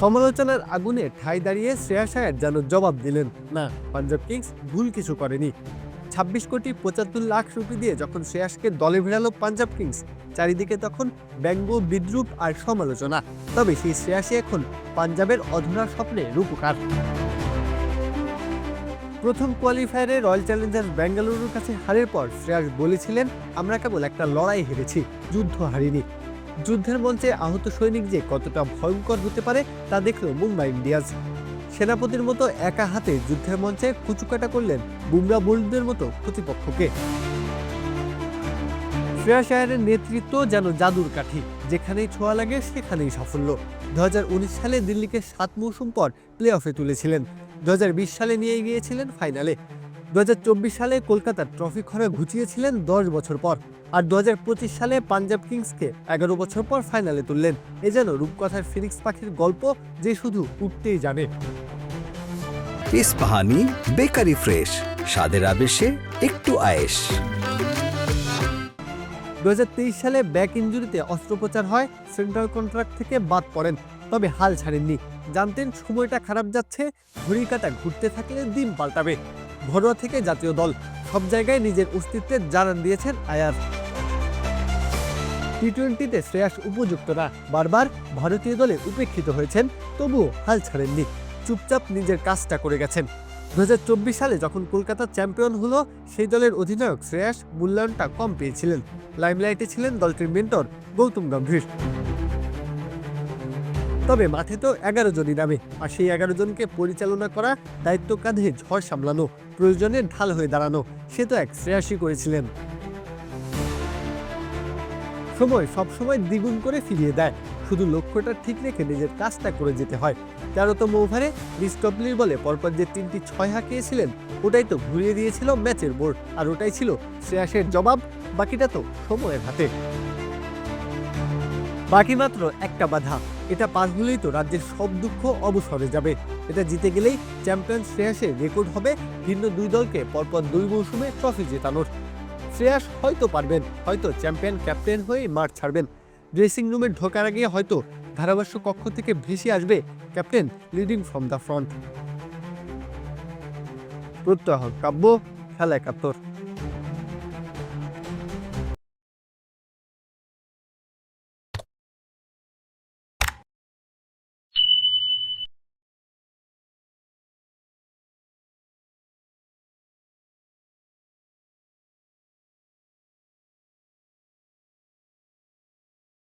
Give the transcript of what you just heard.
সমালোচনার আগুনে ঠাই দাঁড়িয়ে শ্রেয়াস আয়ার যেন জবাব দিলেন, না, পাঞ্জাব কিংস ভুল কিছু করেনি। ছাব্বিশ কোটি পঁচাত্তর লাখ রুপি দিয়ে যখন শ্রেয়াসকে দলে ফেরালো পাঞ্জাব কিংস, চারিদিকে তখন ব্যঙ্গ, বিদ্রুপ আর সমালোচনা। তবে সেই শ্রেয়াসই এখন পাঞ্জাবের অধুনা স্বপ্নে রূপকার। প্রথম কোয়ালিফায়ারে রয়্যাল চ্যালেঞ্জার্স বেঙ্গালুরুর কাছে হারের পর শ্রেয়াস বলেছিলেন, আমরা কেবল একটা লড়াই হেরেছি, যুদ্ধ হারিনি। যুদ্ধের মঞ্চে আহত সৈনিক যে কতটা ভয়ঙ্কর হতে পারে তা দেখল মুম্বাই ইন্ডিয়ান্স সেনাপতির মতো একা হাতে যুদ্ধের মঞ্চে কুচুকাটা করলেন বুমরা বোল্ডদের মতো প্রতিপক্ষকে। শ্রেয়াস আয়ারের নেতৃত্ব যেন জাদুর কাঠি, যেখানেই ছোঁয়া লাগে সেখানেই সাফল্য। দু হাজার উনিশ সালে দিল্লিকে সাত মৌসুম পর প্লে অফে তুলেছিলেন। দু হাজার বিশ সালে নিয়ে গিয়েছিলেন ফাইনালে দু হাজার চব্বিশ সালে কলকাতার ট্রফি খরে ঘুচিয়েছিলেন দশ বছর পর আর দু হাজার পঁচিশ সালে পাঞ্জাব কিংসকে এগারো বছর পর ফাইনালে তুললেন। এ যেন রূপকথার ফিনিক্স পাখির গল্প যে শুধু উঠতেই জানে। ইস্পাহানি বেকারি ফ্রেশ স্বাদের আবেশে একটু আয়েশ। দু হাজার তেইশ সালে ব্যাক ইঞ্জুরিতে অস্ত্রোপচার হয় সেন্ট্রাল কন্ট্রাক্ট থেকে বাদ পড়েন তবে হাল ছাড়েননি। জানতেন সময়টা খারাপ যাচ্ছে ঘড়ি কাটা ঘুরতে থাকলে দিন পাল্টাবে। ঘরোয়া থেকে জাতীয় দল। সব জায়গায় নিজের অস্তিত্বের জানান দিয়েছেন আয়ার। টি টোয়েন্টিতে শ্রেয়াস উপযুক্ত না বারবার ভারতীয় দলে উপেক্ষিত হয়েছেন, তবুও হাল ছাড়েননি। চুপচাপ নিজের কাজটা করে গেছেন। দু হাজার চব্বিশ সালে যখন কলকাতা চ্যাম্পিয়ন হলো, সেই দলের অধিনায়ক শ্রেয়াস মূল্যায়নটা কম পেয়েছিলেন। লাইমলাইটে ছিলেন দলটির মেন্টর গৌতম গম্ভীর। তবে মাঠে তো এগারো জনই নামে, আর সেই এগারো জনকে পরিচালনা করা দায়িত্ব কাঁধে ঝড় সামলানো, প্রয়োজনে ঢাল হয়ে দাঁড়ানো, সে তো এক শ্রেয়াসী করেছিলেন। সময় সবসময় দ্বিগুণ করে ফিরিয়ে দেয়, শুধু লক্ষ্যটা ঠিক রেখে নিজের কাজটা করে যেতে হয়। তেরোতম ওভারে লিস্টপলির বলে পরপর যে তিনটি ছয় হাঁকিয়েছিলেন, ওটাই তো ঘুরিয়ে দিয়েছিল ম্যাচের বোর্ড আর ওটাই ছিল শ্রেয়াসের জবাব, বাকিটা তো সময়ের হাতে। বাকি মাত্র একটা বাধা এটা পার হলেই তো রাজ্যের সব দুঃখ অবসরে যাবে। এটা জিতে গেলেই চ্যাম্পিয়ন শ্রেয়াসের রেকর্ড হবে ভিন্ন দুই দলকে পরপর দুই মৌসুমে ট্রফি জেতানোর। শ্রেয়াস হয়তো পারবেন, হয়তো চ্যাম্পিয়ন, ক্যাপ্টেন হয়ে মাঠ ছাড়বেন। ড্রেসিং রুমে ঢোকার আগে হয়তো ধারাভাষ্য কক্ষ থেকে ভেসে আসবে captain leading from the front. প্রত্যহ কাব্য, খেলা একাত্তর।